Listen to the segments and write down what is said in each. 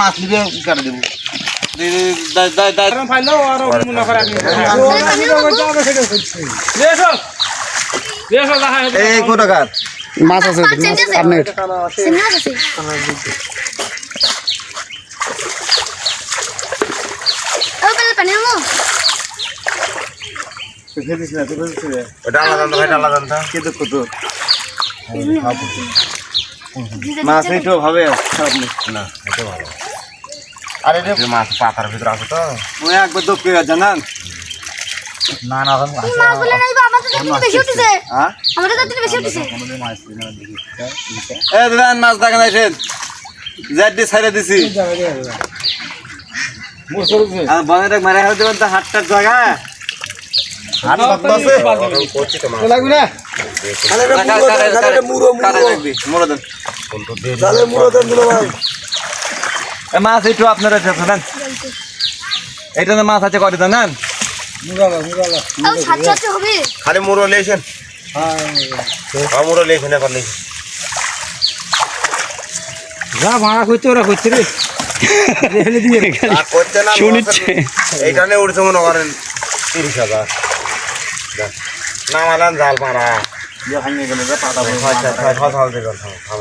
মাছ নিবে কাটা দেবো। মাছ আছে। আলাদা ভাই আলাদা কে দুঃখ তো মাছ এইটো ভাবে খারাপ না এটা ভালো। আর এটা মাছ পাতার ভিতরে আছে তো। ওই একবার দুঃখ জানান। না মাছ বলে নাই বাবা তো দেখতে বেশি উঠেছে। হ্যাঁ? আমাদের তো দেখতে বেশি উঠেছে। এ দাদা মাছ দেখা নাইছেন জেড দি ছাইরে দিছি। আর বনেটা মারা দেবেন তো হাটটার জায়গা। আছে লাগবে মুড়ো দেন দিয়ে এ মাছ একটু আপনারা জানেন এইটা তো মাছ আছে সাত সাত খালি মুড়ো লেছেন হ্যাঁ মুড়ো। লেছেন এখন লেছেন যা ভাড়া করছে ওরা করছে রে। শুনিচ্ছে। এইটা নিয়ে উঠছে মনে করেন তিরিশ হাজার। জাল মারা। আচ্ছা, আচ্ছা, আচ্ছা, থাম, থাম,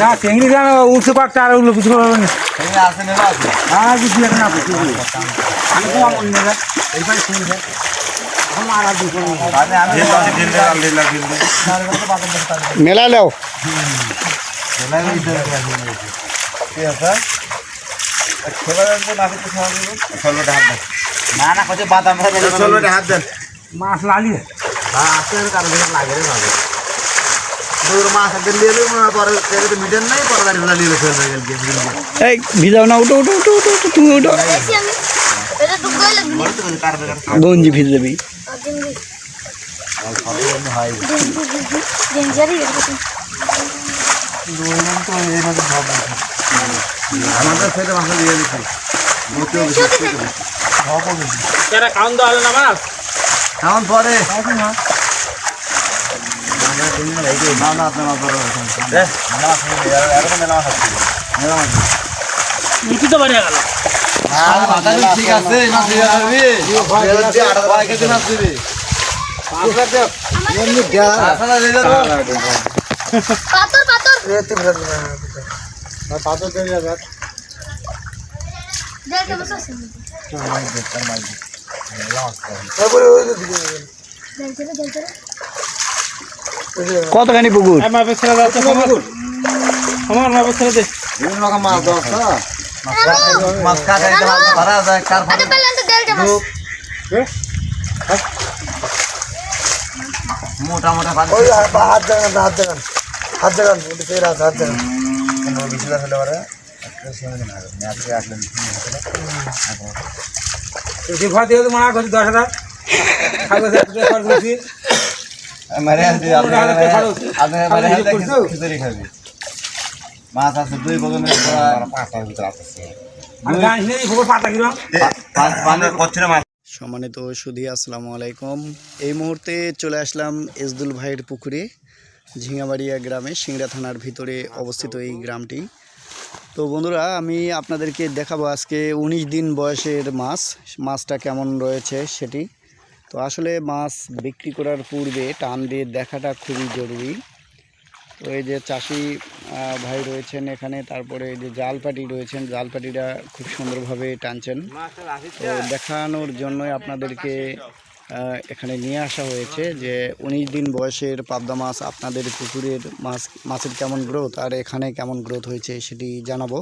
না চিংড়ি আর ওগুলো কিছু আর কিছু একটা না কিছু আমি তো আমার নেবে এইবার। মানে। মেলা লেও। না না কত বাদাম ষোলোটা হাত দেন। মাছ লালি এই ভিজাও না উঠো উঠো উঠো উঠো তুমি উঠো। গঞ্জি ভিজে যাবি। আমাদের সাইডে মাছ দিয়ে দিচ্ছি এরা কাউন দেওয়া হলো না মাছ? কেমন পরে। গেল। ঠিক আছে যাব পাথর পাথর দেখ কতখানি পুকুর? আমার মাপে ছেড়ে দে। বিভিন্ন রকম মাছ কাটা এটা মাছ ধরা যায় কার আরে পেলেন তো দেলটা মাছ মোটা মোটা পানি বেশি করে হলে পারে আসলেন তুই ঘর দিয়ে করছি দশ হাজার মাছ আছে দুই। সম্মানিত সুধী আসসালামু আলাইকুম। এই মুহূর্তে চলে আসলাম এসদুল ভাইয়ের পুকুরে ঝিঙাবাড়িয়া গ্রামে সিংড়া থানার ভিতরে অবস্থিত এই গ্রামটি। তো বন্ধুরা, আমি আপনাদেরকে দেখাবো আজকে উনিশ দিন বয়সের মাছ, মাছটা কেমন রয়েছে সেটি। তো আসলে মাছ বিক্রি করার পূর্বে টান দিয়ে দেখাটা খুবই জরুরি। তো এই যে চাষি ভাই রয়েছেন এখানে, তারপরে এই যে জালপাটি রয়েছেন জালপাটিরা খুব সুন্দরভাবে টানছেন। তো দেখানোর জন্যই আপনাদেরকে এখানে নিয়ে আসা হয়েছে যে উনিশ দিন বয়সের পাবদা মাছ আপনাদের পুকুরের মাছ মাছের কেমন গ্রোথ আর এখানে কেমন গ্রোথ হয়েছে সেটি জানাব।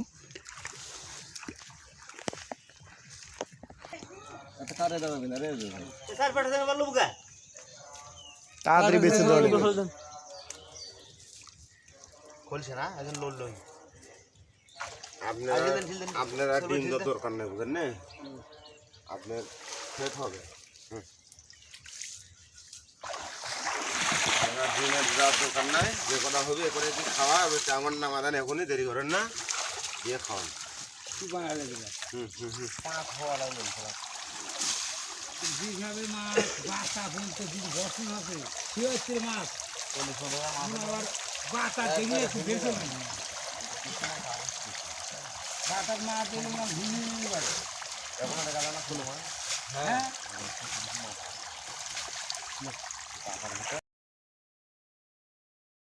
তাড়াতাড়ি বেঁচে দেওয়া খুলছে না? এখন লড়লই আপনারা ডিম। দরকার নেই না? সেট হবে। হুম। ডিমের দেওয়ার দরকার নাই। যে কটা হবে এ করে কি খাওয়া এবার আমার নামাদান এখনই দেরি করেন না দিয়ে খাওয়ান। হুম হুম হুম। পাঁচ লাগবে যেভাবে মাছ বাসা পর্যন্ত যদি বসন আছে সে হচ্ছে মাছ। আবার বাতা দেখলে একটু বেশি বাতার মাছ এলে না ঘুমিয়ে পারে এখন দেখা যায় না শুনো হ্যাঁ?